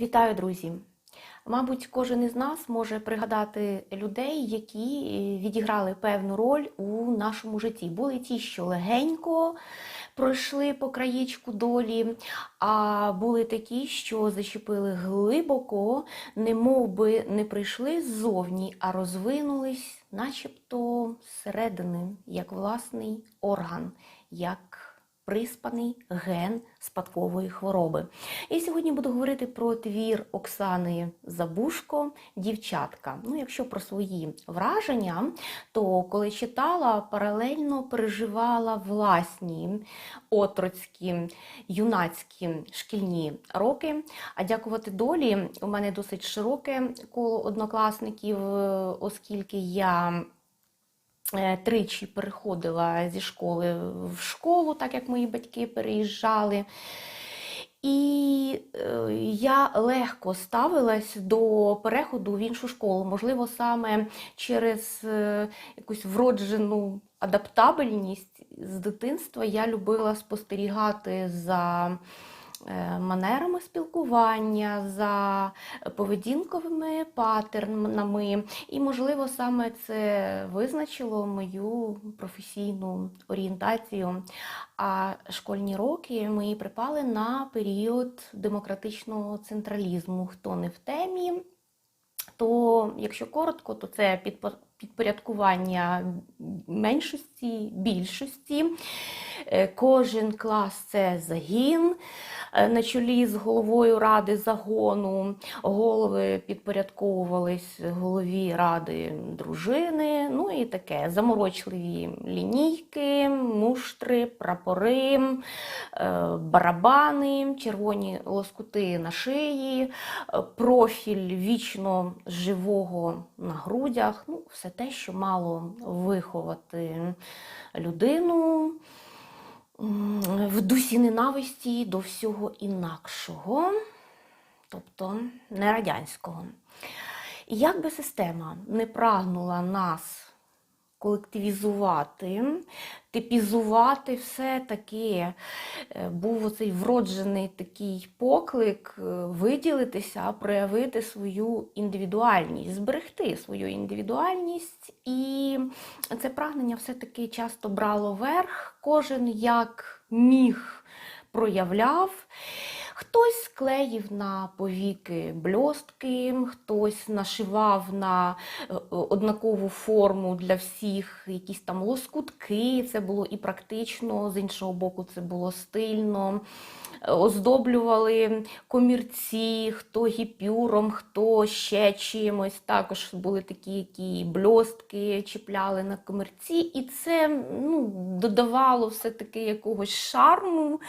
Вітаю, друзі! Мабуть, кожен із нас може пригадати людей, які відіграли певну роль у нашому житті. Були ті, що легенько пройшли по краєчку долі, а були такі, що зачепили глибоко, не би не прийшли ззовні, а розвинулись, начебто зсередини, як власний орган. як приспаний ген спадкової хвороби. І сьогодні буду говорити про твір Оксани Забушко Дівчатка. Ну, якщо про свої враження, то коли читала, паралельно переживала власні отроцькі, юнацькі шкільні роки. А дякувати долі, у мене досить широке коло однокласників, оскільки я. Е, тричі переходила зі школи в школу, так як мої батьки переїжджали. І е, я легко ставилась до переходу в іншу школу. Можливо, саме через е, якусь вроджену адаптабельність з дитинства я любила спостерігати за. Е, манерами спілкування, за поведінковими паттернами, і, можливо, саме це визначило мою професійну орієнтацію. А школьні роки мої припали на період демократичного централізму. Хто не в темі, то, якщо коротко, то це підпорядкування меншості, більшості. Е, кожен клас це загін. Е, на чолі з головою ради загону. Голови підпорядковувались голові ради дружини. Ну і таке заморочливі лінійки, муштри, прапори, е, барабани, червоні лоскути на шиї, профіль вічно живого на грудях. Ну, Все те, що мало виховати людину в дусі ненависті до всього інакшого, тобто не радянського. І як би система не прагнула нас колективізувати, типізувати все таки е, був оцей вроджений такий поклик е, виділитися, проявити свою індивідуальність, зберегти свою індивідуальність. І це прагнення все-таки часто брало верх, кожен як міг проявляв. Хтось склеїв на повіки бльостки, хтось нашивав на е, однакову форму для всіх якісь там лоскутки. Це було і практично, з іншого боку, це було стильно оздоблювали комірці, хто гіпюром, хто ще чимось. Також були такі, які бльостки чіпляли на комірці, і це ну, додавало все-таки якогось шарму,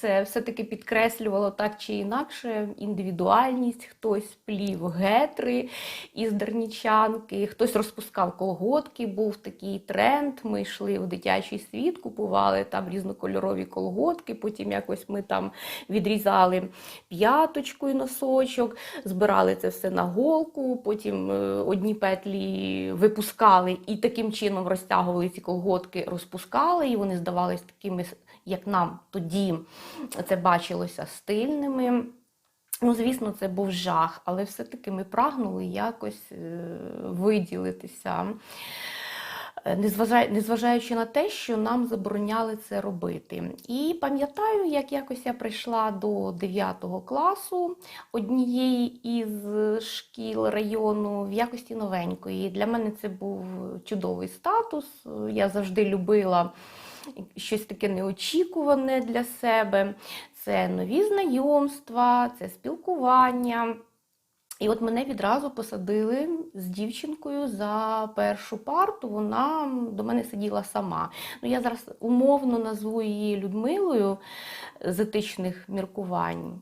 це все-таки підкреслювало так чи інакше індивідуальність, хтось плів гетри із дарнічанки, хтось розпускав колготки, був такий тренд. Ми йшли в дитячий світ, купували там різнокольорові колготки, потім якось ми там відрізали п'яточку і носочок, збирали це все на голку, потім е, одні петлі випускали і таким чином розтягували ці колготки, розпускали, і вони здавалися такими, як нам тоді це бачилося стильними. Ну, звісно, це був жах, але все-таки ми прагнули якось е, виділитися. Е, незважаючи на те, що нам забороняли це робити. І пам'ятаю, як якось я прийшла до 9 класу однієї із шкіл району в якості новенької. Для мене це був чудовий статус. Я завжди любила щось таке неочікуване для себе. Це нові знайомства, це спілкування. І от мене відразу посадили з дівчинкою за першу парту. Вона до мене сиділа сама. Ну, Я зараз умовно назву її Людмилою з етичних міркувань.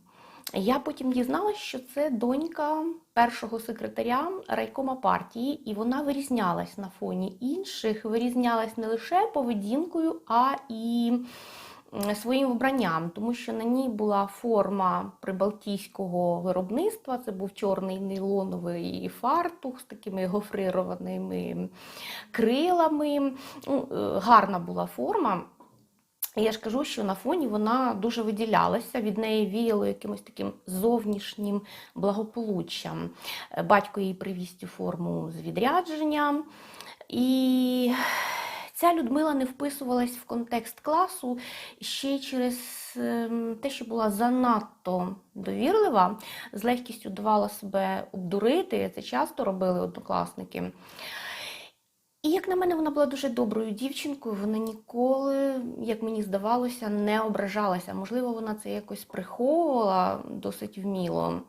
Я потім дізналася, що це донька першого секретаря райкома партії, і вона вирізнялась на фоні інших, вирізнялась не лише поведінкою, а і своїм вбранням, тому що на ній була форма прибалтійського виробництва. Це був чорний нейлоновий фартух з такими гофрированими крилами. Ну, е, Гарна була форма. Я ж кажу, що на фоні вона дуже виділялася, від неї віяло якимось таким зовнішнім благополуччям. Е, Батько їй привіз цю форму з відрядження. І ця Людмила не вписувалась в контекст класу ще через ем, те, що була занадто довірлива, з легкістю давала себе обдурити. Це часто робили однокласники. І, як на мене, вона була дуже доброю дівчинкою. Вона ніколи, як мені здавалося, не ображалася. Можливо, вона це якось приховувала досить вміло.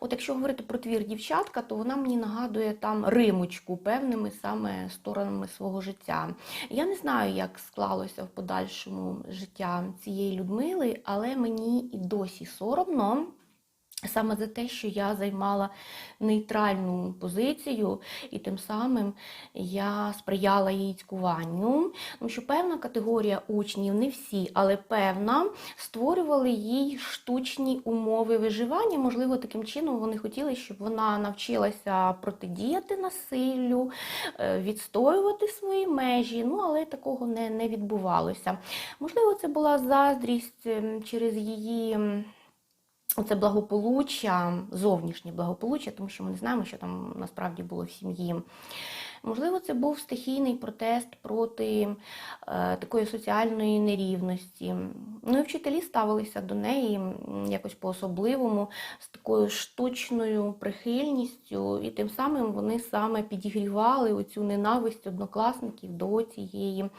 От якщо говорити про твір дівчатка, то вона мені нагадує там римочку певними саме сторонами свого життя. Я не знаю, як склалося в подальшому життя цієї Людмили, але мені і досі соромно. Саме за те, що я займала нейтральну позицію, і тим самим я сприяла її цькуванню. Тому що певна категорія учнів, не всі, але певна, створювали їй штучні умови виживання. Можливо, таким чином вони хотіли, щоб вона навчилася протидіяти насиллю, е, відстоювати свої межі. Ну, але такого не, не відбувалося. Можливо, це була заздрість ем, через її. М, Оце благополуччя, зовнішнє благополуччя, тому що ми не знаємо, що там насправді було в сім'ї. Можливо, це був стихійний протест проти е, такої соціальної нерівності. Ну і вчителі ставилися до неї якось по-особливому, з такою штучною прихильністю, і тим самим вони саме підігрівали оцю ненависть однокласників до цієї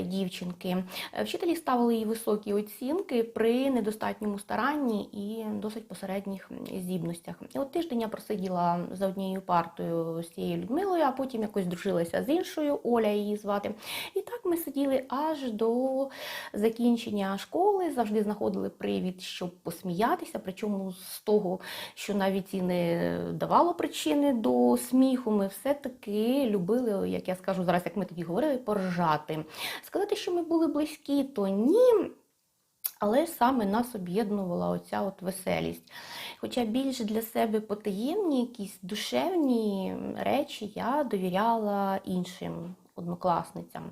дівчинки. Е, Вчителі ставили їй високі оцінки при недостатньому старанні і досить посередніх здібностях. І от тиждень я просиділа за однією партою з цією Людмилою, а потім якось дружилася з іншою, Оля її звати. І так ми сиділи аж до закінчення школи, завжди знаходили привід, щоб посміятися. Причому з того, що навіть і не давало причини до сміху, ми все-таки любили, як я скажу зараз, як ми тоді говорили, поржати. Сказати, що ми були близькі, то ні. Але саме нас об'єднувала оця от веселість. Хоча більш для себе потаємні, якісь душевні речі я довіряла іншим однокласницям.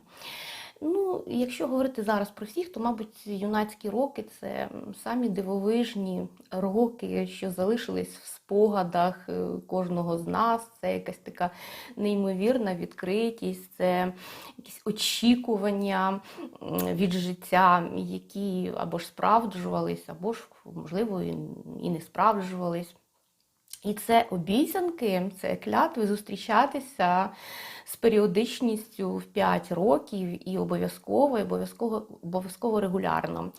Ну, якщо говорити зараз про всіх, то, мабуть, юнацькі роки це самі дивовижні роки, що залишились в спогадах е, кожного з нас. Це якась така неймовірна відкритість, це якісь очікування від життя, які або ж справджувались, або ж, можливо, і- і не справджувались. І це обіцянки, це клятви зустрічатися з періодичністю в 5 років і обов'язково, і обов'язково, обов'язково регулярно.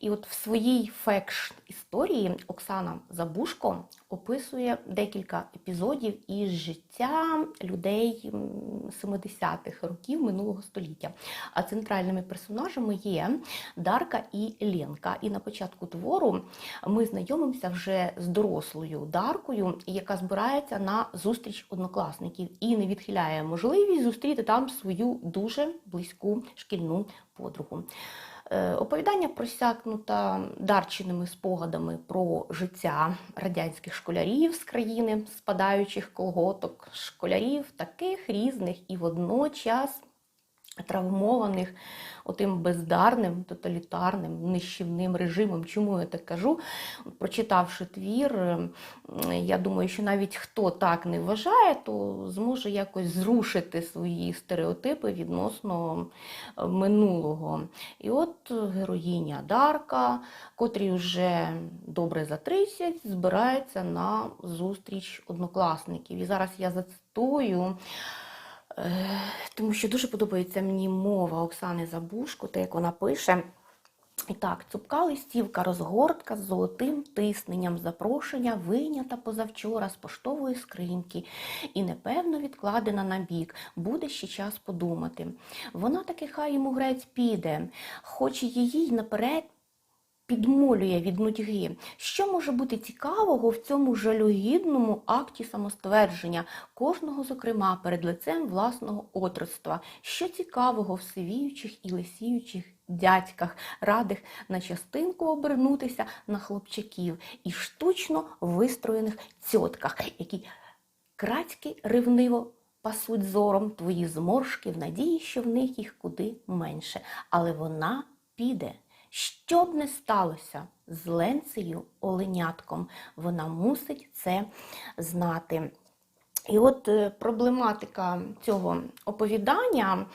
І от в своїй фекш історії Оксана Забушко описує декілька епізодів із життя людей 70-х років минулого століття. А центральними персонажами є Дарка і Ленка. І на початку твору ми знайомимося вже з дорослою Даркою, яка збирається на зустріч однокласників і не відхиляє можливість зустріти там свою дуже близьку шкільну подругу. Е, Оповідання просякнута дарченими спогадами про життя радянських школярів з країни спадаючих колготок, школярів таких різних і водночас травмованих отим бездарним, тоталітарним, нищівним режимом. Чому я так кажу? Прочитавши твір, я думаю, що навіть хто так не вважає, то зможе якось зрушити свої стереотипи відносно е, минулого. І от героїня Дарка, котрій вже добре за 30, збирається на зустріч однокласників. І зараз я зацитую. Е, Тому що дуже подобається мені мова Оксани Забушко, те, як вона пише. І так, цупка листівка, розгортка з золотим тисненням, запрошення вийнята позавчора з поштової скриньки і непевно відкладена на бік. Буде ще час подумати. Вона таки хай йому грець піде, хоч її наперед підмолює від нудьги. Що може бути цікавого в цьому жалюгідному акті самоствердження, кожного, зокрема, перед лицем власного отрочства? Що цікавого в сивіючих і лисіючих дядьках, радих на частинку обернутися на хлопчаків і штучно вистроєних цьотках, які крацьки ревниво пасуть зором твої зморшки в надії, що в них їх куди менше. Але вона піде. Що б не сталося з Ленцею Оленятком, вона мусить це знати. І от е, проблематика цього оповідання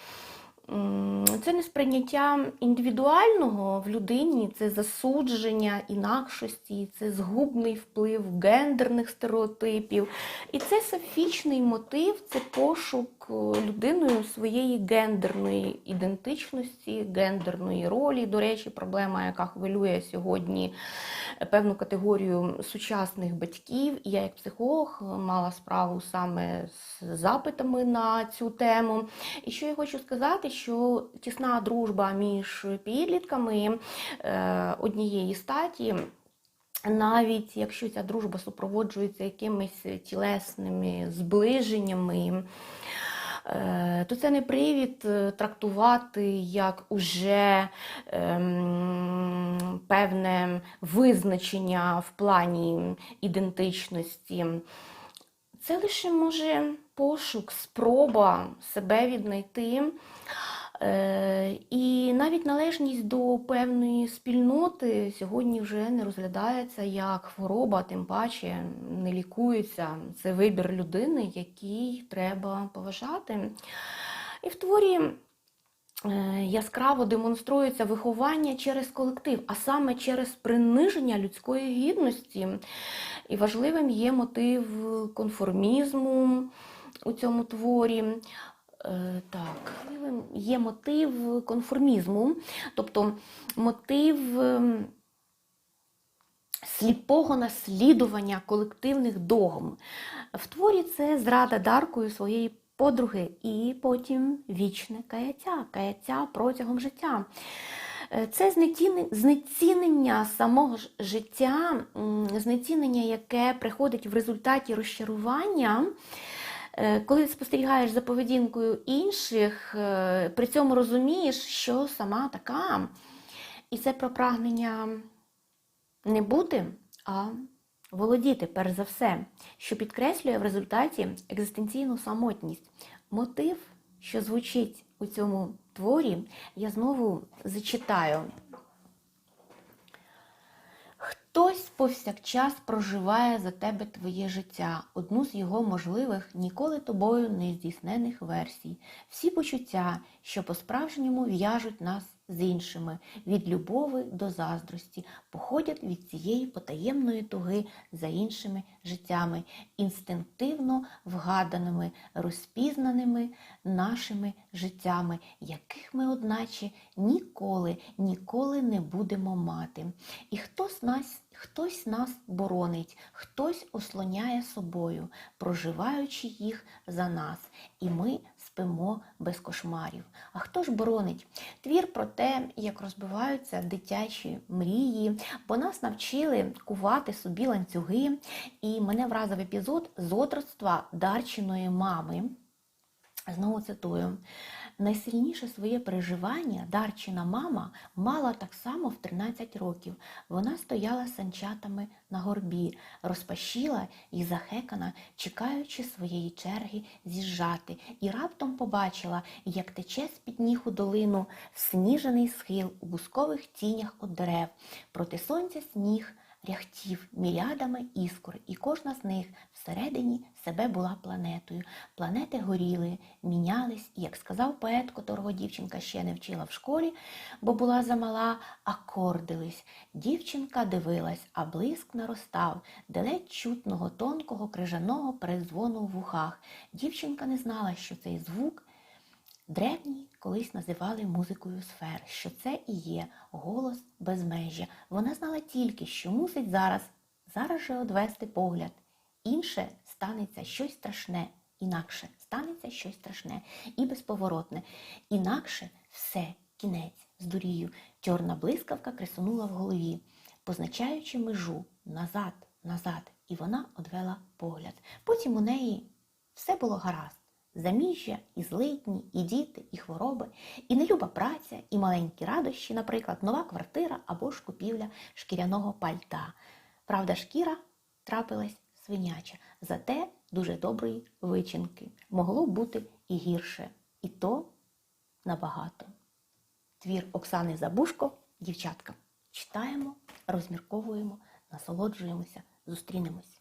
це не сприйняття індивідуального в людині, це засудження інакшості, це згубний вплив гендерних стереотипів. І це сафічний мотив, це пошук людиною своєї гендерної ідентичності, гендерної ролі. До речі, проблема, яка хвилює сьогодні певну категорію сучасних батьків. І я, як психолог, мала справу саме з запитами на цю тему. І що я хочу сказати, що тісна дружба між підлітками е, однієї статі. Навіть якщо ця дружба супроводжується якимись тілесними зближеннями, е, то це не привід е, трактувати як уже ем, певне визначення в плані ідентичності. Це лише може пошук, спроба себе віднайти. Е, І навіть належність до певної спільноти сьогодні вже не розглядається як хвороба, тим паче не лікується. Це вибір людини, який треба поважати. І в творі е, яскраво демонструється виховання через колектив, а саме через приниження людської гідності. І важливим є мотив конформізму у цьому творі. Е, Так, є мотив конформізму, тобто мотив ем, сліпого наслідування колективних догм. В творі це зрада Даркою своєї подруги і потім вічне каяття, каяття протягом життя. Е, Це знецінення- знецінення самого життя, знецінення, яке приходить в результаті розчарування. Е, Коли спостерігаєш за поведінкою інших, е, при цьому розумієш, що сама така. І це про прагнення не бути, а володіти, перш за все, що підкреслює в результаті екзистенційну самотність. Мотив, що звучить у цьому творі, я знову зачитаю. Хтось повсякчас проживає за тебе твоє життя, одну з його можливих, ніколи тобою не здійснених версій. Всі почуття, що по-справжньому в'яжуть нас з іншими, від любови до заздрості, походять від цієї потаємної туги за іншими життями, інстинктивно вгаданими, розпізнаними нашими життями, яких ми, одначе, ніколи, ніколи не будемо мати. І хтось нас, хтось нас боронить, хтось ослоняє собою, проживаючи їх за нас, і ми спимо без кошмарів. А хто ж боронить? Твір про те, як розбиваються дитячі мрії, бо нас навчили кувати собі ланцюги, і мене вразив епізод з отрочства Дарчиної мами. Знову цитую. Найсильніше своє переживання Дарчина мама мала так само в 13 років. Вона стояла санчатами на горбі, розпашіла і захекана, чекаючи своєї черги з'їжджати, і раптом побачила, як тече з-під ніг у долину сніжений схил у бускових тінях від дерев. Проти сонця сніг ряхтів мільярдами іскор, і кожна з них всередині себе була планетою. Планети горіли, мінялись, і, як сказав поет, котрого дівчинка ще не вчила в школі, бо була замала, акордились. Дівчинка дивилась, а блиск наростав, де ледь чутного тонкого крижаного перезвону в вухах. Дівчинка не знала, що цей звук Древні колись називали музикою сфер, що це і є голос безмежжя. Вона знала тільки, що мусить зараз, зараз же одвести погляд. Інше станеться щось страшне, інакше станеться щось страшне і безповоротне. Інакше все, кінець, здурію. Чорна блискавка кресонула в голові, позначаючи межу назад, назад, і вона одвела погляд. Потім у неї все було гаразд. Заміжжя, і злидні, і діти, і хвороби, і нелюба праця, і маленькі радощі, наприклад, нова квартира або ж купівля шкіряного пальта. Правда, шкіра трапилась свиняча, зате дуже доброї вичинки. Могло бути і гірше, і то набагато. Твір Оксани Забушко Дівчатка. Читаємо, розмірковуємо, насолоджуємося, зустрінемось.